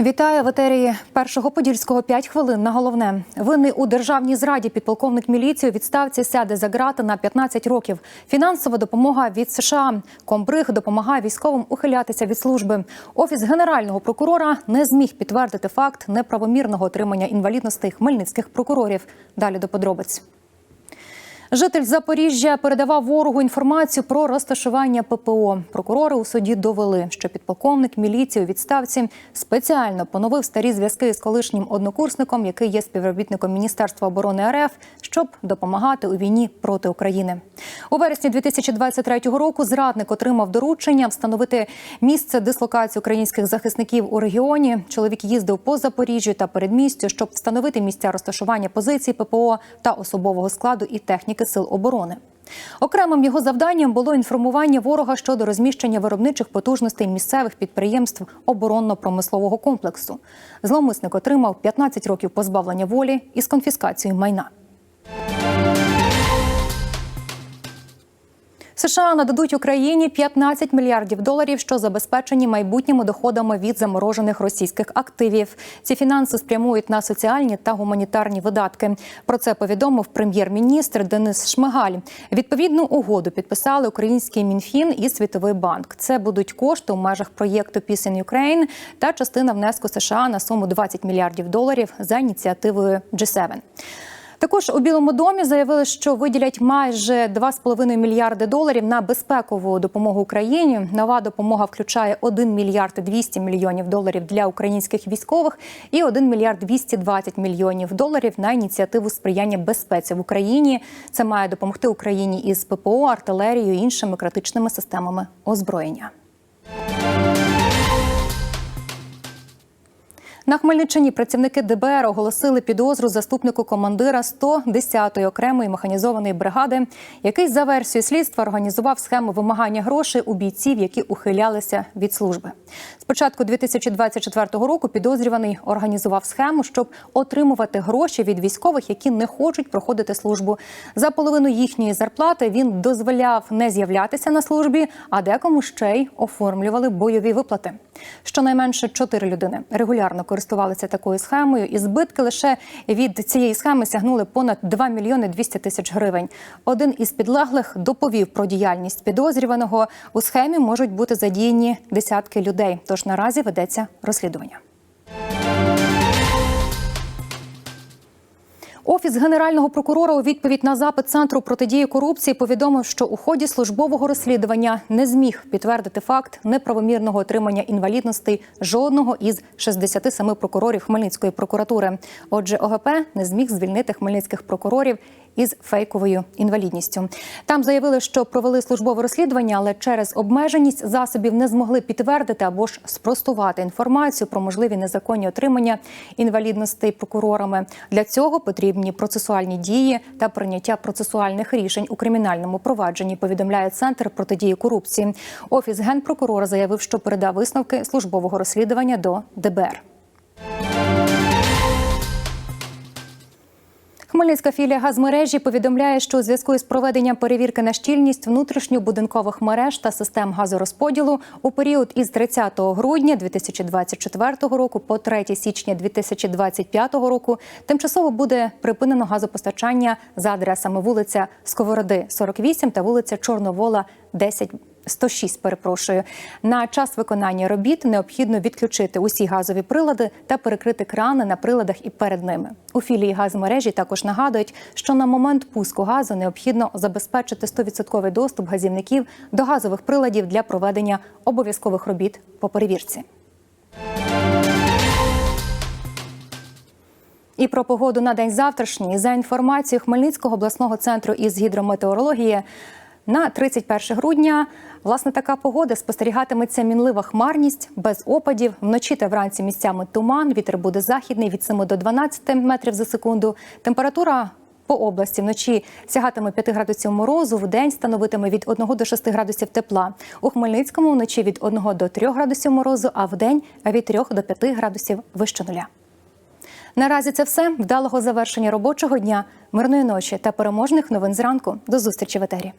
Вітаю в етері першого подільського 5 хвилин на головне. Винний у державній зраді підполковник міліції у відставці сяде за грати на 15 років. Фінансова допомога від США. Комбриг допомагає військовим ухилятися від служби. Офіс генерального прокурора не зміг підтвердити факт неправомірного отримання інвалідностей хмельницьких прокурорів. Далі до подробиць. Житель Запоріжжя передавав ворогу інформацію про розташування ППО. Прокурори у суді довели, що підполковник міліції у відставці спеціально поновив старі зв'язки з колишнім однокурсником, який є співробітником Міністерства оборони РФ, щоб допомагати у війні проти України. У вересні 2023 року зрадник отримав доручення встановити місце дислокації українських захисників у регіоні. Чоловік їздив по Запоріжжю та передмістю, щоб встановити місця розташування позицій ППО та особового складу і техніки сил оборони. Окремим його завданням було інформування ворога щодо розміщення виробничих потужностей місцевих підприємств оборонно-промислового комплексу. Зловмисник отримав 15 років позбавлення волі із конфіскацією майна. США нададуть Україні 15 мільярдів доларів, що забезпечені майбутніми доходами від заморожених російських активів. Ці фінанси спрямують на соціальні та гуманітарні видатки. Про це повідомив прем'єр-міністр Денис Шмигаль. Відповідну угоду підписали український мінфін і Світовий банк. Це будуть кошти у межах проєкту Peace Ukraine та частина внеску США на суму 20 мільярдів доларів за ініціативою G7. Також у Білому домі заявили, що виділять майже 2,5 мільярди доларів на безпекову допомогу Україні. Нова допомога включає 1 мільярд 200 мільйонів доларів для українських військових і 1 мільярд 220 мільйонів доларів на ініціативу сприяння безпеці в Україні. Це має допомогти Україні із ППО, артилерією і іншими критичними системами озброєння. На Хмельниччині працівники ДБР оголосили підозру заступнику командира 110-ї окремої механізованої бригади, який за версією слідства організував схему вимагання грошей у бійців, які ухилялися від служби. Спочатку 2024 року підозрюваний організував схему, щоб отримувати гроші від військових, які не хочуть проходити службу. За половину їхньої зарплати він дозволяв не з'являтися на службі, а декому ще й оформлювали бойові виплати. Щонайменше чотири людини регулярно користувалися такою схемою, і збитки лише від цієї схеми сягнули понад 2 мільйони 200 тисяч гривень. Один із підлеглих доповів про діяльність підозрюваного. У схемі можуть бути задіяні десятки людей. Тож наразі ведеться розслідування. Офіс генерального прокурора у відповідь на запит центру протидії корупції повідомив, що у ході службового розслідування не зміг підтвердити факт неправомірного отримання інвалідностей жодного із 67 прокурорів Хмельницької прокуратури. Отже, ОГП не зміг звільнити хмельницьких прокурорів із фейковою інвалідністю. Там заявили, що провели службове розслідування, але через обмеженість засобів не змогли підтвердити або ж спростувати інформацію про можливі незаконні отримання інвалідностей прокурорами. Для цього потрібні процесуальні дії та прийняття процесуальних рішень у кримінальному провадженні. Повідомляє центр протидії корупції. Офіс генпрокурора заявив, що передав висновки службового розслідування до ДБР. Хмельницька філія газмережі повідомляє, що у зв'язку із проведенням перевірки на щільність внутрішньобудинкових мереж та систем газорозподілу у період із 30 грудня 2024 року по 3 січня 2025 року тимчасово буде припинено газопостачання за адресами вулиця Сковороди, 48 та вулиця Чорновола, 10 106, перепрошую. На час виконання робіт необхідно відключити усі газові прилади та перекрити крани на приладах і перед ними. У філії газмережі також нагадують, що на момент пуску газу необхідно забезпечити 100% доступ газівників до газових приладів для проведення обов'язкових робіт по перевірці. І про погоду на день завтрашній за інформацією Хмельницького обласного центру із гідрометеорології. На 31 грудня власне така погода спостерігатиметься мінлива хмарність без опадів. Вночі та вранці місцями туман. Вітер буде західний від 7 до 12 метрів за секунду. Температура по області вночі сягатиме 5 градусів морозу, в день становитиме від 1 до 6 градусів тепла. У Хмельницькому вночі від 1 до 3 градусів морозу, а в день від 3 до 5 градусів вище нуля. Наразі це все вдалого завершення робочого дня, мирної ночі та переможних новин зранку. До зустрічі в етері.